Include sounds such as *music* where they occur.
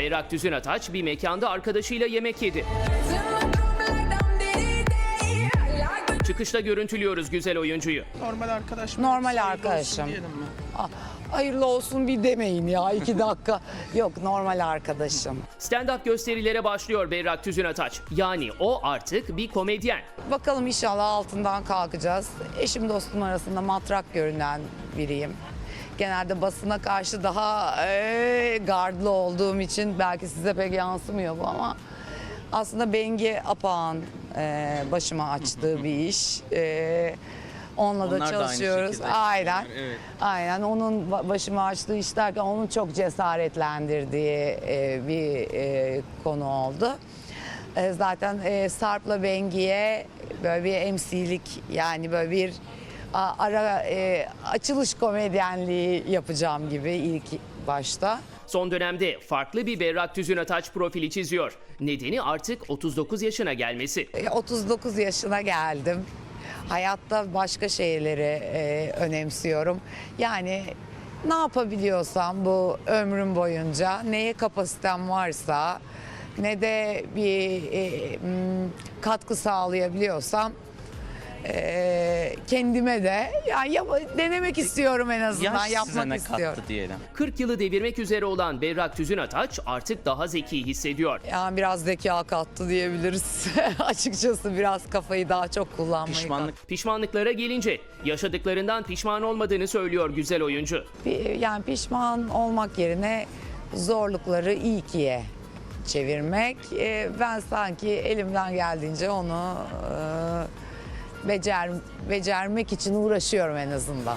Berrak Düzün Ataç bir mekanda arkadaşıyla yemek yedi. Çıkışta görüntülüyoruz güzel oyuncuyu. Normal arkadaş mı? Normal arkadaşım. Ah, hayırlı olsun bir demeyin ya iki dakika. Yok normal arkadaşım. Stand-up gösterilere başlıyor Berrak Düzün Ataç. Yani o artık bir komedyen. Bakalım inşallah altından kalkacağız. Eşim dostum arasında matrak görünen biriyim. Genelde basına karşı daha eee, gardlı olduğum için belki size pek yansımıyor bu ama aslında Bengi Apağan eee, başıma açtığı bir iş. Eee, onunla da Onlar da aynı çalışıyoruz. şekilde Aynen. Evet. Aynen onun ba- başıma açtığı iş derken onun çok cesaretlendirdiği e, bir e, konu oldu. E, zaten e, Sarp'la Bengi'ye böyle bir MC'lik yani böyle bir ara e, açılış komedyenliği yapacağım gibi ilk başta. Son dönemde farklı bir Berrak Düzün Ataç profili çiziyor. Nedeni artık 39 yaşına gelmesi. E, 39 yaşına geldim. Hayatta başka şeyleri e, önemsiyorum. Yani ne yapabiliyorsam bu ömrüm boyunca neye kapasitem varsa ne de bir e, katkı sağlayabiliyorsam e, kendime de yani yap- denemek istiyorum en azından Yaş size yapmak ne istiyorum. kattı diyelim. 40 yılı devirmek üzere olan Berrak Düzün Ataç artık daha zeki hissediyor. Yani biraz zeka kattı diyebiliriz. *laughs* Açıkçası biraz kafayı daha çok kullanmayı Pişmanlık Pişmanlıklara gelince yaşadıklarından pişman olmadığını söylüyor güzel oyuncu. Yani pişman olmak yerine zorlukları iyi kiye çevirmek. Ee, ben sanki elimden geldiğince onu e, becer becermek için uğraşıyorum en azından.